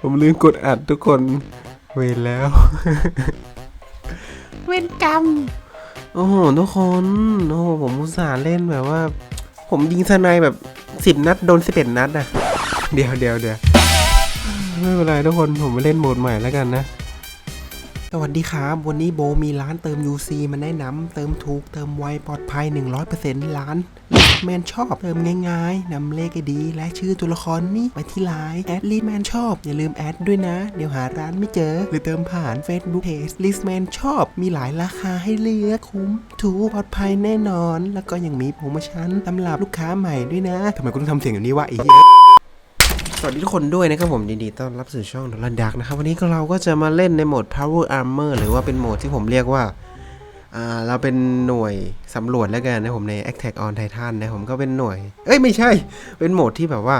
ผมลืมกดอัดทุกคน เวรแล้ว เวรกรรม โอ้โหทุกคน โอ้โหผมอุตส่าห์เล่นแบบว่า ผมยิงสไนด์แบบสิบนัดโดนสิบเอ็ดนัดอะเดี๋ยวเดี๋ยวเดี๋ยวไม่เป็นไรทุกคนผมไปเล่นโหมดใหม่แล้วกันนะ สวัสดีครับ วันนี้โบมีร้านเติม UC มาแนะนำเติมถูก เติมไวปลอดภัย 100%ร้านแมนชอบเติมง่ายๆนำเลขไอดี และชื่อตัวละครนี่ไปที่ไลน์แอดลิแมนชอบอย่าลืมแอดด้วยนะ เดี๋ยวหาร้านไม่เจอ หรือเติมผ่าน Facebook Page ลิสแมนชอบมีหลายราคาให้เลือกคุ้ม ถูกปลอดภัยแน่นอน แล้วก็ยังมีโปรโมชั่นสำหรับลูกค้าใหม่ด้วยนะทำไมกูต้องทำเสียงอย่างนี้วะไอ้เหี้ย สวัสดีทุกคนด้วยนะครับผมยินดีต้อนรับสู่ช่องดอลลาร์ดักนะครับ วันนี้ก็เราก็จะมาเล่นในโหมด Power Armor หรือว่าเป็นโหมดที่ผมเรียกว่าอ่าเราเป็นหน่วยสำรวจแล้วกันนะผมใน Attack on Titan นะผมก็เป็นหน่วย เอ้ยไม่ใช่ เป็นโหมดที่แบบว่า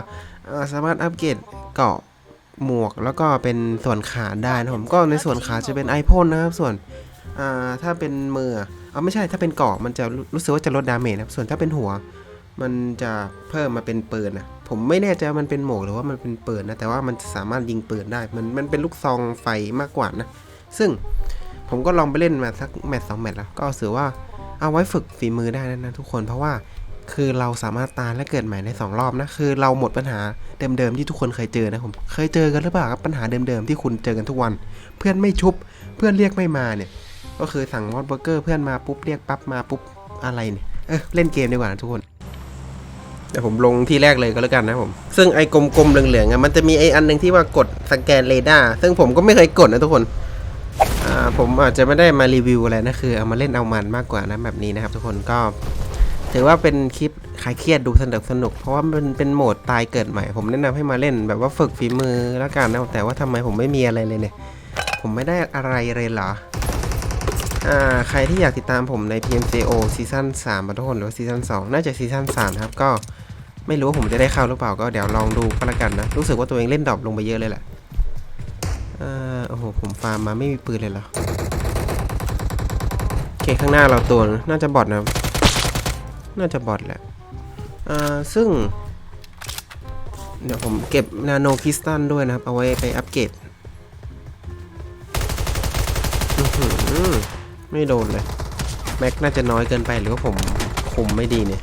สามารถอัปเกรดเกราะหมวกแล้วก็เป็นส่วนขาได้นะผมก็ในส่วนขาจะเป็นไอพ่นนะครับส่วนอ่าถ้าเป็นมือเอไม่ใช่ถ้าเป็นเกราะมันจะรู้รู้สึกว่าจะลดดาเมจนะครับส่วนถ้าเป็นหัว มันจะเพิ่มมาเป็นปืนนะ ผมไม่แน่ใจว่ามันเป็นหมกหรือว่ามันเป็นปืนนะ แต่ว่ามันสามารถยิงปืนได้ มันมันเป็นลูกซองไฟมากกว่านะ ซึ่งผมก็ลองไปเล่นมาสักแมตช์สองแมตช์แล้ว ก็ถือว่าเอาไว้ฝึกฝีมือได้นะทุกคน เพราะว่าคือเราสามารถตายและเกิดใหม่ในสองรอบนะ คือเราหมดปัญหาเดิมๆที่ทุกคนเคยเจอนะผมเคยเจอกันหรือเปล่าครับปัญหาเดิมๆที่คุณเจอกันทุกวัน เพื่อนไม่ชุบ เพื่อนเรียกไม่มาเนี่ย ก็คือสั่งวอตเบอร์เกอร์เพื่อนมาปุ๊บเรียกปั๊บมาปุ๊บอะไรเนี่ยเออเล่นเกมดีกว่านะทุกคน เดี๋ยวผมลงที่แรกเลยก็แล้วกันนะผม ซึ่งไอ้กลมๆเหลืองๆอะมันจะมีไอ้อันหนึ่งที่ว่ากดสแกนเรดาร์ซึ่งผมก็ไม่เคยกดนะทุกคนอ่าผมอาจจะไม่ได้มารีวิวอะไรนะคือเอามาเล่นเอามันมากกว่านะแบบนี้นะครับ ทุกคนก็ ถือว่าเป็นคลิปคลายเครียดดูสนุกสนุกเพราะว่ามันเป็นโหมดตายเกิดใหม่ ผมแนะนำให้มาเล่นแบบว่าฝึกฝีมือแล้วกันนะแต่ว่าทำไมผมไม่มีอะไรเลยเนี่ย ผมไม่ได้อะไรเลยเหรออ่าใครที่อยากติดตามผมใน PMCO ซีซั่น3มาทุกคนหรือว่าซีซั่น2น่าจะซีซั่น3ครับก็ ไม่รู้ว่าผมจะได้เข้าหรือเปล่าก็เดี๋ยวลองดูก็แล้วกันนะ รู้สึกว่าตัวเองเล่นดรอปลงไปเยอะเลยแหละอ่าโอ้โหผมฟาร์มมาไม่มีปืนเลยเหรอโอเคข้างหน้าเราตัวน่าจะบอทนะ น่าจะบอทแหละอ่าซึ่ง เดี๋ยวผมเก็บนาโนคริสตัลด้วยนะครับ เอาไว้ไปอัปเกรดไม่โดนเลย แม็กน่าจะน้อยเกินไปหรือว่าผมคุมไม่ดีเนี่ย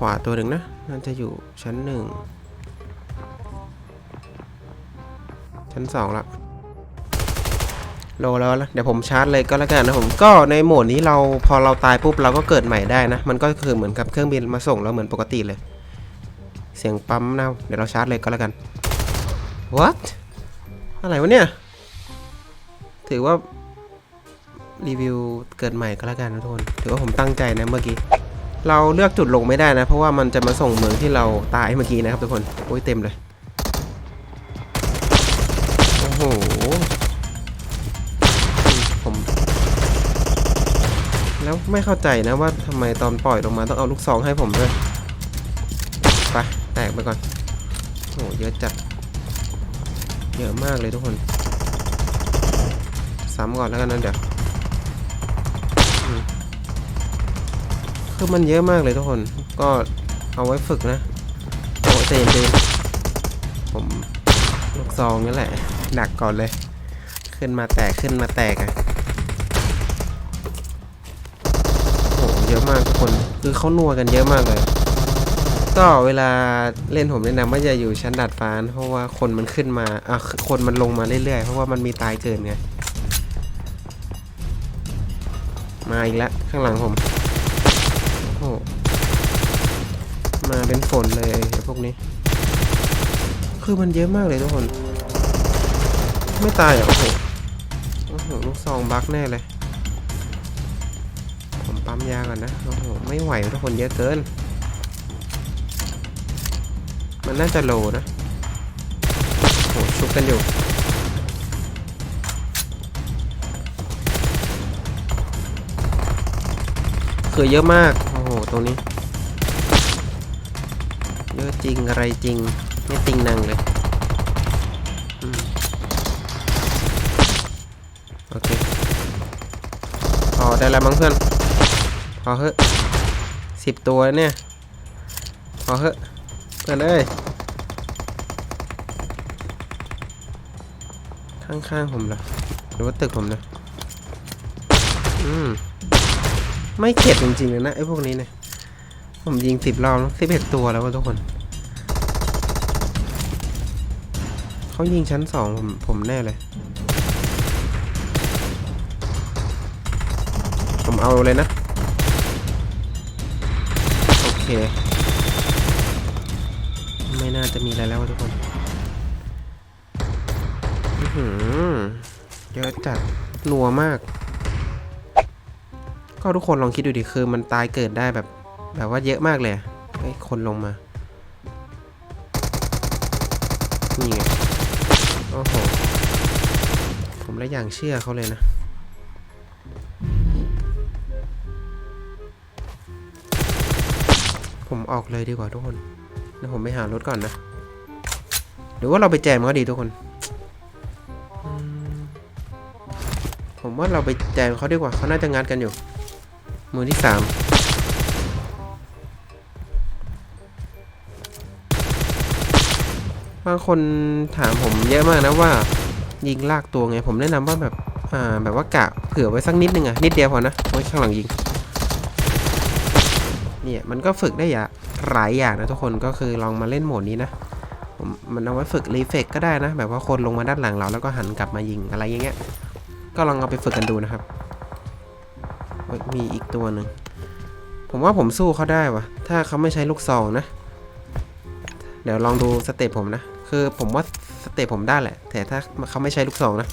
ขวาตัวหนึ่งนะ น่าจะอยู่ชั้นหนึ่ง ชั้นสองละโลแล้วละเดี๋ยวผมชาร์จเลยก็แล้วกันนะผมก็ในโหมดนี้เราพอเราตายปุ๊บเราก็เกิดใหม่ได้นะ มันก็คือเหมือนกับเครื่องบินมาส่งเราเหมือนปกติเลย เสียงปั๊มนะเดี๋ยวเราชาร์จเลยก็แล้วกัน what อะไรวะเนี่ย ถือว่ารีวิวเกิดใหม่ก็แล้วกันนะทุกคน ถือว่าผมตั้งใจนะเมื่อกี้ เราเลือกจุดลงไม่ได้นะ เพราะว่ามันจะมาส่งเมืองที่เราตายเมื่อกี้นะครับทุกคน โอ้ยเต็มเลย โอ้โห ผม แล้วไม่เข้าใจนะว่าทำไมตอนปล่อยลงมาต้องเอาลูกซองให้ผมด้วย ไป แตกไปก่อน โอ้โหเยอะจัด เยอะมากเลยทุกคน ซ้ำก่อนแล้วกันนะเดี๋ยว คือมันเยอะมากเลยทุกคน ก็เอาไว้ฝึกนะโอ้เตนเตนผมลูกซองนี่แหละดักก่อนเลย ขึ้นมาแตกขึ้นมาแตกอะ่ะโอ้เยอะมากทุกคน คือเขานัวกันเยอะมากเลย ก็เวลาเล่นผมแนะนำว่าจะอยู่ชั้นดาดฟ้านเพราะว่าคนมันขึ้นมาอะคนมันลงมาเรื่อยๆ เพราะว่ามันมีตายเกินไง มาอีกแล้วข้างหลังผม มาเป็นฝนเลยไอ้พวกนี้ คือมันเยอะมากเลยทุกคน ไม่ตายเหรอโอ้โหโอ้โหลูกซองบักแน่เลย ผมปั๊มยาก่อนนะโอ้โหไม่ไหวทุกคนเยอะเกิน มันน่าจะโลนะโอ้โหชุบกันอยู่คือเยอะมาก โอ้โห ตรงนี้ ยอะจริงอะไรจริง ไม่ติงนังเลยอโอเคพอได้แล้วมั้งเพื่อน พอเหอะสิบตัวแล้วเนี่ย พอเหอะเพื่อนเอ้ยข้างๆผมเหรอหรือว่าตึกผมนะ อืม ไม่เข็ดจริงๆเลยนะไอ้พวกนี้เนี่ย ผมยิงสิบรอบสิบเอ็ดตัวแล้วทุกคน เขายิงชั้นสองผมผมแน่เลย ผมเอาเลยนะ โอเค ไม่น่าจะมีอะไรแล้วทุกคนเยอะจัดหนัวมาก ก็ทุกคนลองคิดดูดิคือมันตายเกิดได้แบบ แบบว่าเยอะมากเลยไอ้คนลงมา นี่ไง โอ้โห ผมและอย่างเชื่อเขาเลยนะผมออกเลยดีกว่าทุกคนเดี๋ยวผมไปหารถก่อนนะ หรือว่าเราไปแจมเขาดีทุกคน ผมว่าเราไปแจมเขาดีกว่าเขาน่าจะงัดกันอยู่ มือที่สาม บางคนถามผมเยอะมากนะว่า ยิงลากตัวไง ผมแนะนำว่าแบบ อ่า แบบว่ากะเผื่อไว้สักนิดนึงอะนิดเดียวพอนะไว้ข้างหลังยิง เนี่ยมันก็ฝึกได้อย่าหลายอย่างนะทุกคนก็คือลองมาเล่นโหมดนี้นะผมมันเอาไว้ฝึกรีเฟกก็ได้นะ แบบว่าคนลงมาด้านหลังเราแล้วก็หันกลับมายิงอะไรอย่างเงี้ย ก็ลองเอาไปฝึกกันดูนะครับ มีอีกตัวหนึ่ง ผมว่าผมสู้เขาได้วะถ้าเขาไม่ใช้ลูกซองนะ ดี๋ยวลองดูสเตปผมนะ คือผมว่าสเตปผมได้แหละ แต่ถ้าเขาไม่ใช้ลูกซองนะ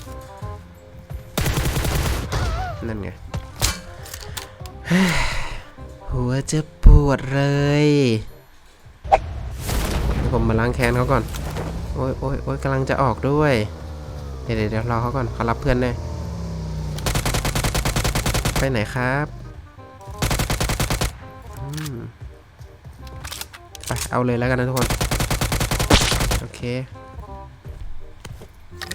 นั่นไงหัวจะปวดเลยผมมาล้างแค้นเขาก่อน โอ้ยโอ้ยโอ้ยกำลังจะออกด้วย เดี๋ยวเดี๋ยวรอเขาก่อนเขารับเพื่อนแน่ไปไหนครับไปเอาเลยแล้วกันนะทุกคน เค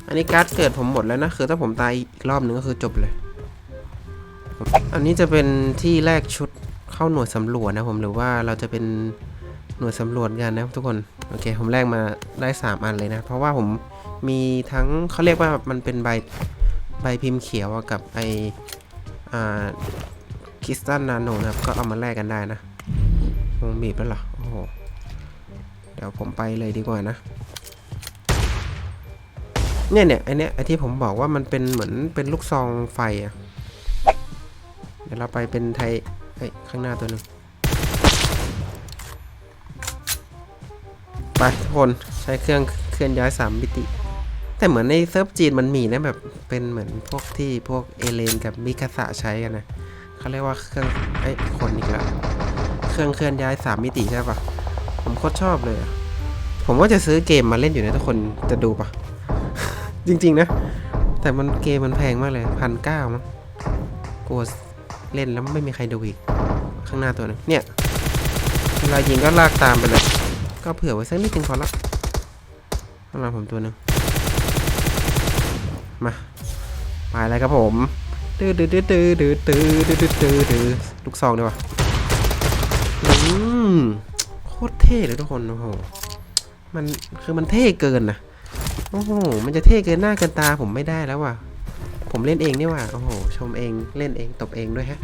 อันนี้การ์ดเกิดผมหมดแล้วนะ คือถ้าผมตายอีกรอบหนึ่งก็คือจบเลย อันนี้จะเป็นที่แรกชุดเข้าหน่วยสำรวจนะผมหรือว่าเราจะเป็นหน่วยสำรวจกันนะทุกคน โอเค ผมแรกมาได้ 3 อันเลยนะ เพราะว่าผมมีทั้งเขาเรียกว่ามันเป็นใบใบพิมพ์เขียวกับไออ่าคริสตัลนาโนนะครับ ก็เอามาแลกกันได้นะวงบีบแล้วเหรอ โอ้โห ดี๋ยวผมไปเลยดีกว่านะเนี่ยเนี่ยไอเนี้ยไอที่ผมบอกว่ามันเป็นเหมือนเป็นลูกซองไฟอะเดี๋ยวเราไปเป็นไทยเอ้ยข้างหน้าตัวหนึ่งไปทุกคนใช้เครื่องเคลื่อนย้ายสามมิติ แต่เหมือนในเซิร์ฟจีนมันมีนะแบบเป็นเหมือนพวกที่พวกเอเลนกับมิคาสะใช้กันนะเขาเรียกว่าเครื่องไอ้คนอีกแล้ว เครื่องเคลื่อนย้ายสามมิติใช่ปะ ผมโคตรชอบเลยอะผมว่าจะซื้อเกมมาเล่นอยู่นะทุกคนจะดูปะ จริง ๆ นะ แต่มันเกมมันแพงมากเลยพันเก้ามั้งกลัวเล่นแล้วไม่มีใครดูอีก ข้างหน้าตัวหนึงเนี่ยเวลายิงก็ลากตามไปเลย ก็เผื่อไว้สักนิดนึงพอละข้างหลังผมตัวหนึ่งมาไปแล้วครับผมตื้อตื้อตื้อตื้อตื้อตื้อตื้อตื้อตือตือลูกซองดีกว่าอืม เท่เลยทุกคนโอ้โหมันคือมันเท่เกินนะโอ้โหมันจะเท่เกินหน้าเกินตาผมไม่ได้แล้วว่ะ ผมเล่นเองนี่ว่ะโอ้โหชมเองเล่นเองตบเองด้วยฮะ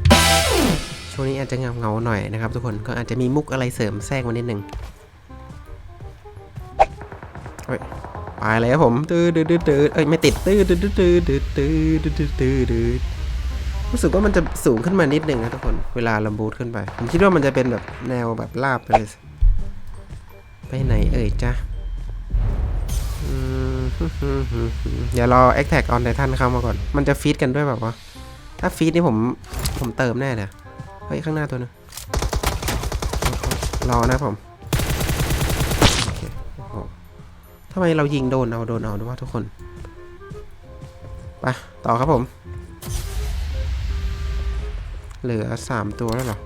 ช่วงนี้อาจจะเงาเงาหน่อยนะครับ ทุกคนก็อาจจะมีมุกอะไรเสริมแทรกมานิดหนึ่งเฮ้ยไปเลยครับผมตื้อตื้อตื้อเอ้ยไม่ติดตื้อตื้อตื้อตื้อตื้อตื้อตื้อตื้อตื้อรู้สึกว่ามันจะสูงขึ้นมานิดนึงนะทุกคน เวลาลำบูทขึ้นไป ผมคิดว่ามันจะเป็นแบบแนวแบบลาบไปเลย ไปไหนเอ่ยจ๊ะเดี๋ยวรอ a t t a c k on Titan เข้ามาก่อน มันจะฟีดกันด้วยแบบว่าถ้าฟีดนี่ผมผมเติมแน่เลยเฮ้ย ข้างหน้าตัวนึงรอนะผมทำไมเรายิงโดนเอาโดนเอาด้วยวะทุกคนไปต่อครับผม เหลือสามตัวแล้วหรอ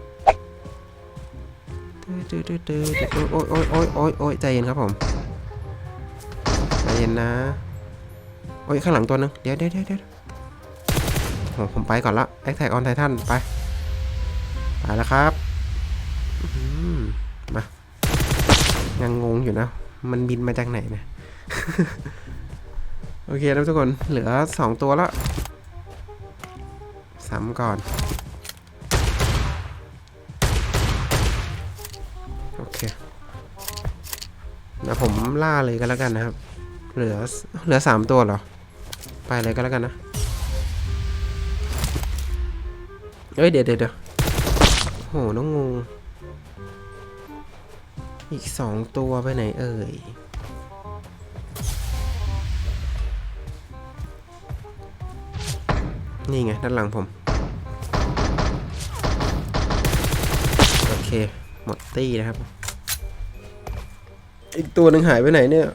ตื้อตื้อตื้อโอ้ยโอ้ยโอ้ยโอ้ยโอ้ยใจเย็นครับผมใจเย็นนะโอ้ยข้างหลังตัวหนึงเดี๋ยวเดี๋ยวเดี๋ยวเดี๋ยวโอ้ผมไปก่อนละแอคแท็กออนไททันไปไปแล้วครับมมายังงงอยู่นะ มันบินมาจากไหนนะโอเคแล้วทุกคนเหลือสองตัวแล้วซ้ำก่อน เคนะผมล่าเลยก็แล้วกันนะครับ เหลือเหลือสามตัวเหรอ ไปเลยก็แล้วกันนะเอ้ยเดี๋ยวเดี๋ยวเดี๋ยวโหน้องงู อีกสองตัวไปไหนเอ่ยนี่ไง ด้านหลังผม โอเค หมดตี้นะครับ อีกตัวหนึ่งหายไปไหนเนี่ย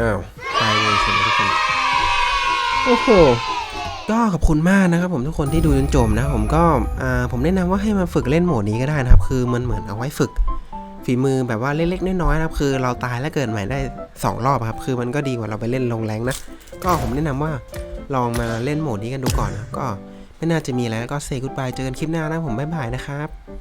อ้าว ตายเลยใช่ไหมทุกคน โอ้โหก็ขอบคุณมากนะครับผมทุกคนที่ดูจนจบนะผมก็อ่าผมแนะนำว่าให้มาฝึกเล่นโหมดนี้ก็ได้นะครับ คือมันเหมือนเอาไว้ฝึกฝีมือแบบว่าเล็กๆน้อยๆนะครับคือเราตายแล้วเกิดใหม่ได้ 2 รอบครับ คือมันก็ดีกว่าเราไปเล่นลงแรงนะก็ผมแนะนำว่าลองมาเล่นโหมดนี้กันดูก่อนนะก็ไม่น่าจะมีอะไรแล้วก็เซกุดบายเจอกันคลิปหน้านะผมบ๊ายบายนะครับ